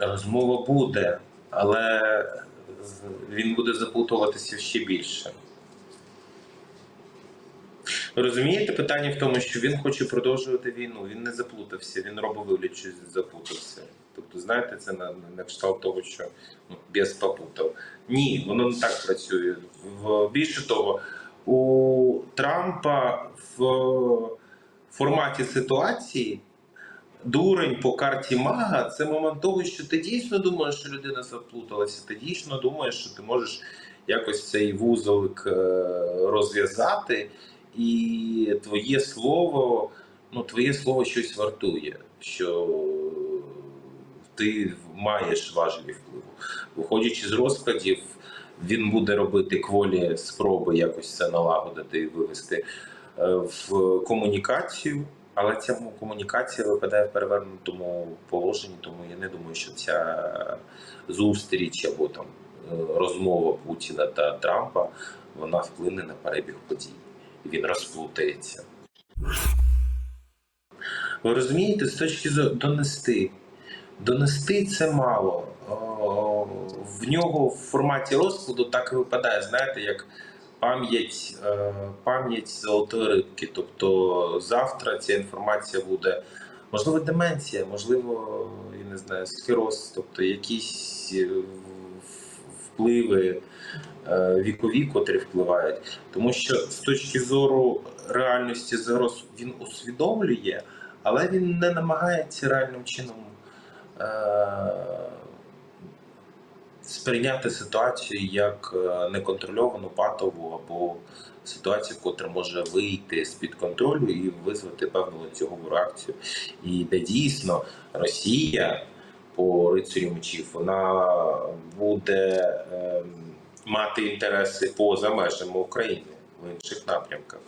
Розмова буде, але він буде заплутуватися ще більше. Розумієте, питання в тому, що він хоче продовжувати війну. Він не заплутався, він робить вигляд, що заплутався. Тобто, знаєте, це на, на кшталт того, що ну, без попутав. Ні, воно не так працює. В, більше того, у Трампа в форматі ситуації дурень по карті мага це момент того, що ти дійсно думаєш, що людина заплуталася, ти дійсно думаєш, що ти можеш якось цей вузолик е, розв'язати, і твоє слово, ну, твоє слово щось вартує, що ти маєш важелі впливу. Виходячи з розкладів, він буде робити кволі спроби якось це налагодити і вивести е, в комунікацію. Але ця комунікація випадає в перевернутому положенні, тому я не думаю, що ця зустріч або там е, розмова Путіна та Трампа вона вплине на перебіг подій. І він розплутається. Ви розумієте, з точки зору донести. Донести це мало. В нього в форматі розкладу так і випадає, знаєте, як пам'ять е, пам'ять золотої рибки. Тобто завтра ця інформація буде, можливо, деменція, можливо, я не знаю, склероз, тобто якісь е, впливи е, вікові, котрі впливають. Тому що з точки зору реальності зараз він усвідомлює, але він не намагається реальним чином. Сприйняти ситуацію як е, неконтрольовану патову або ситуацію, котра може вийти з-під контролю і визвати певну ланцюгову реакцію. І де дійсно Росія по рицарю мечів вона буде ем, мати інтереси поза межами України в інших напрямках.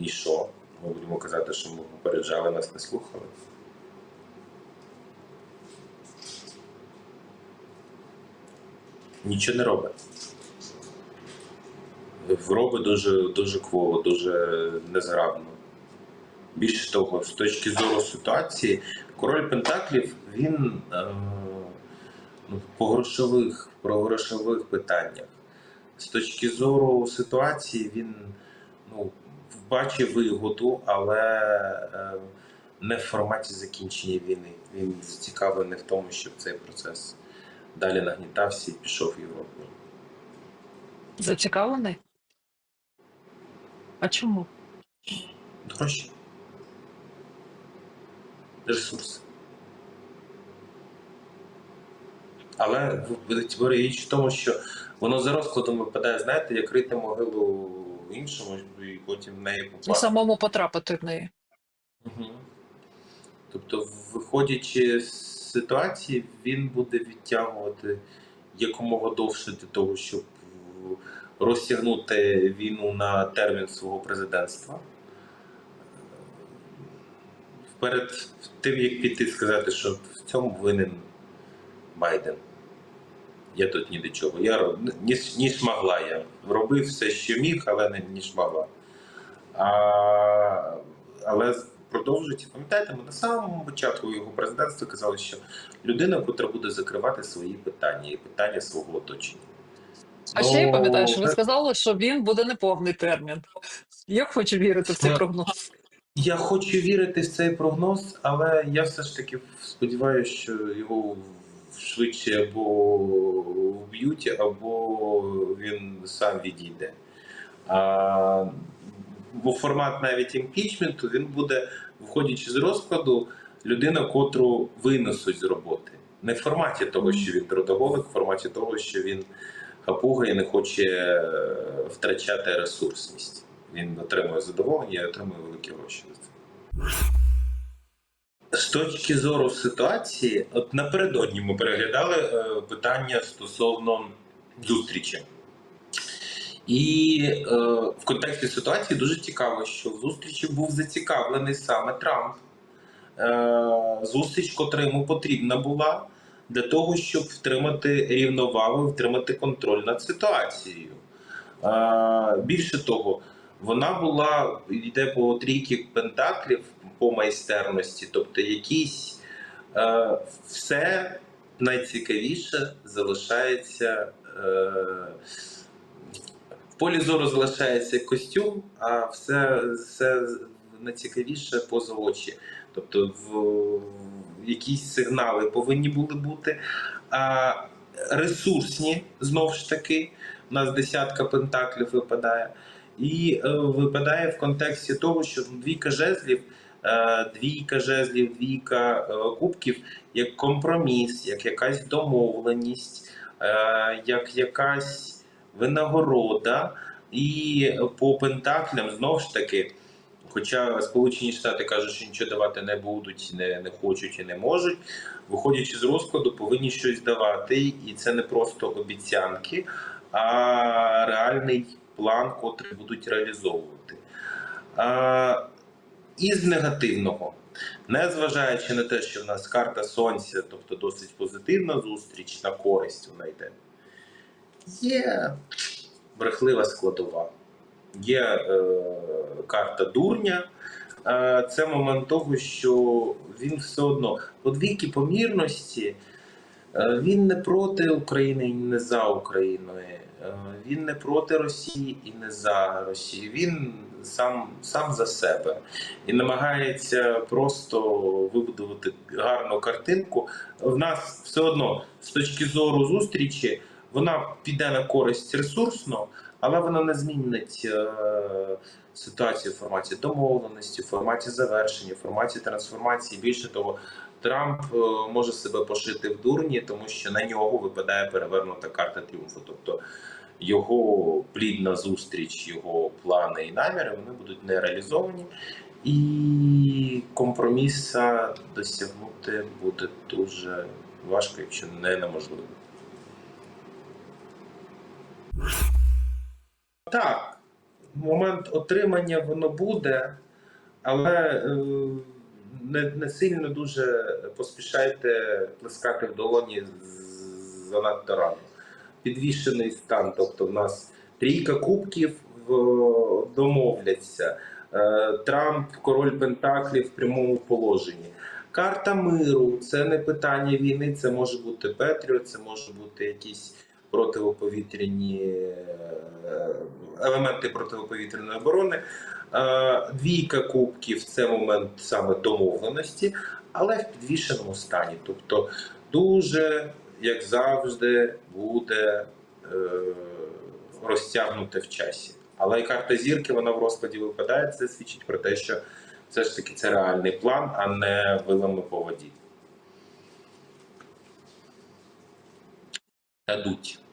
І що? Ми будемо казати, що ми попереджали, нас не слухали. Нічого не робить. Робить дуже, дуже кволо, дуже незграбно. Більше того, з точки зору ситуації, король Пентаклів він е, ну, по грошових, про грошових питаннях. З точки зору ситуації він ну, бачив вигоду, але е, не в форматі закінчення війни. Він зацікавлений в тому, щоб цей процес далі нагнітався і пішов в Європу. Зацікавлений? А чому? Гроші. Ресурси. Але в- річ в тому, що воно за розкладом випадає, знаєте, як рити могилу іншому, і потім в неї І попасти. самому потрапити в неї. Мгм. Тобто, виходячи з ситуації, він буде відтягувати якомога довше для того, щоб розтягнути війну на термін свого президентства. Перед тим, як піти сказати, що в цьому винен Байден. Я тут ні до чого. Я ні, ні шмагла я. Робив все, що міг, але не ні шмагла. А, але продовжується. Пам'ятаєте, ми на самому початку його президентства казали, що людина, котра буде закривати свої питання і питання свого оточення. А ще я Ну, пам'ятаю, що ви сказали, що він буде неповний термін. Я хочу вірити в цей Ну, прогноз. Я хочу вірити в цей прогноз, але я все ж таки сподіваюся, що його швидше або вб'ють, або він сам відійде. А, бо формат навіть імпічменту він буде, виходячи з розкладу, людина, котру винесуть з роботи. Не в форматі того, що він трудоголик, в форматі того, що він хапуга і не хоче е, втрачати ресурсність. Він отримує задоволення і отримує великі гроші за це. З точки зору ситуації, от напередодні ми переглядали е, питання стосовно зустрічі. І е, в контексті ситуації дуже цікаво, що в зустрічі був зацікавлений саме Трамп. Е, зустріч, котра йому потрібна була для того, щоб втримати рівновагу, втримати контроль над ситуацією. Е, більше того, вона була йде по трійки пентаклів по майстерності, тобто якісь Е, все найцікавіше залишається. Е, полі зору залишається костюм, а все, все найцікавіше поза очі. Тобто, в, в якісь сигнали повинні були бути. А ресурсні, знову ж таки, у нас десятка пентаклів випадає. І е, випадає в контексті того, що двійка жезлів, е, двійка жезлів, двійка е, кубків як компроміс, як якась домовленість, е, як якась винагорода. І по пентаклям знову ж таки, хоча Сполучені Штати кажуть, що нічого давати не будуть, не, не хочуть і не можуть, виходячи з розкладу, повинні щось давати. І це не просто обіцянки, а реальний план, котрий будуть реалізовувати. А, із негативного, незважаючи на те, що в нас карта Сонця, тобто досить позитивна зустріч на користь вона йде, є брехлива складова, є е, карта дурня. Е, це момент того, що він все одно по двійки помірності. Е, Він не проти України і не за Україною. Е, Він не проти Росії і не за Росію. Він сам, сам за себе і намагається просто вибудувати гарну картинку. В нас все одно з точки зору зустрічі вона піде на користь ресурсно, але вона не змінить е, ситуацію в форматі домовленості, в форматі завершення, в форматі трансформації. Більше того, Трамп е, може себе пошити в дурні, тому що на нього випадає перевернута карта тріумфу. Тобто його плідна зустріч, його плани і наміри вони будуть не реалізовані, і компроміса досягнути буде дуже важко, якщо не неможливо. Так, момент отримання воно буде, але е, не, не сильно дуже поспішайте плескати в долоні занадто рано. Підвішений стан, тобто в нас трійка кубків домовляться. Е, Трамп, король Пентаклів в прямому положенні. Карта миру це не питання війни, це може бути Петріот, це може бути якісь противоповітряні е, елементи противоповітряної оборони. Е, Двійка кубків це момент саме домовленості, але в підвішеному стані. Тобто, дуже, як завжди, буде е, розтягнуте в часі. Але і карта зірки вона в розкладі випадає. Це свідчить про те, що все ж таки це реальний план, а не вилами по воді. Дадуть.